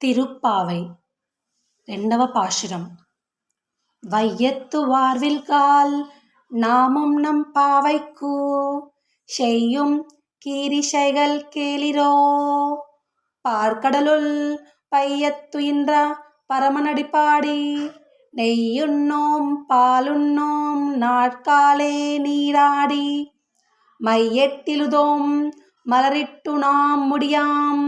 తిరుప్పావై రెండవ పాశురం வையத்து வார்வில்கால் நாமும் நம் பாவைக்கு செய்யும் கீரிசைகள் கேளிரோ பார்க்கடலுள் பையத்துயின்ற பரமனடிப்பாடி நெய்யுண்ணோம் பாலுண்ணோம் நாட்காலே நீராடி மையெட்டிலுதோம் மலரிட்டு நாம் முடியாம்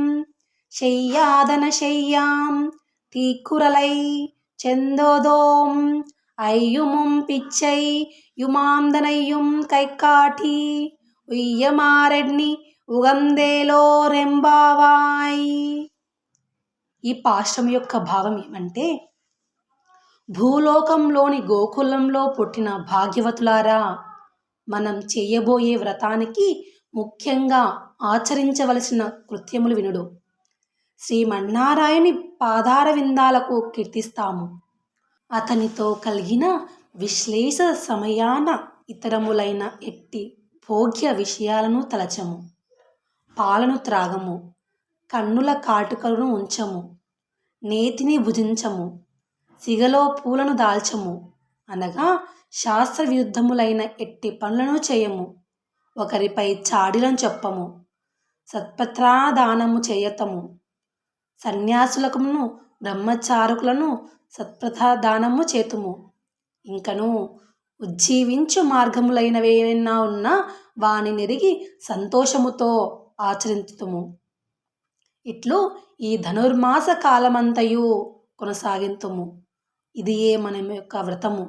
ശയ്യാതനശയ്യാം തീക്കുറലൈ ചെന്തോതോം చందోదోం. பிச்சை పిచ్చై கை కైకాటి ఉయ్యమారెడ్ని ఉగందేలో రెంబావాయ్. ఈ పాశ్రం యొక్క భావం ఏమంటే భూలోకంలోని గోకులంలో పుట్టిన భాగ్యవతులారా మనం చేయబోయే వ్రతానికి ముఖ్యంగా ఆచరించవలసిన కృత్యములు వినుడు. శ్రీమన్నారాయణి పాదార విందాలకు కీర్తిస్తాము. అతనితో కలిగిన విశ్లేష సమయాన ఇతరములైన ఎట్టి భోగ్య విషయాలను తలచము. పాలను త్రాగము. కన్నుల కాటుకలను ఉంచము. నేతిని భుజించము. సిగలో పూలను దాల్చము. అనగా శాస్త్ర విరుద్ధములైన ఎట్టి పనులను చేయము. ఒకరిపై చాడిలను చెప్పము. సత్పత్రాదానము చేయతము. సన్యాసులకును బ్రహ్మచారుకులను సత్ప్రదానము చేతుము. ఇంకను ఉజ్జీవించు మార్గములైనవేమైనా ఉన్నా వాని నెరిగి సంతోషముతో ఆచరించుతుము ఇట్లు ఈ ధనుర్మాస కాలమంతయు కొనసాగింతుము. ఇది ఏ మన యొక్క వ్రతము.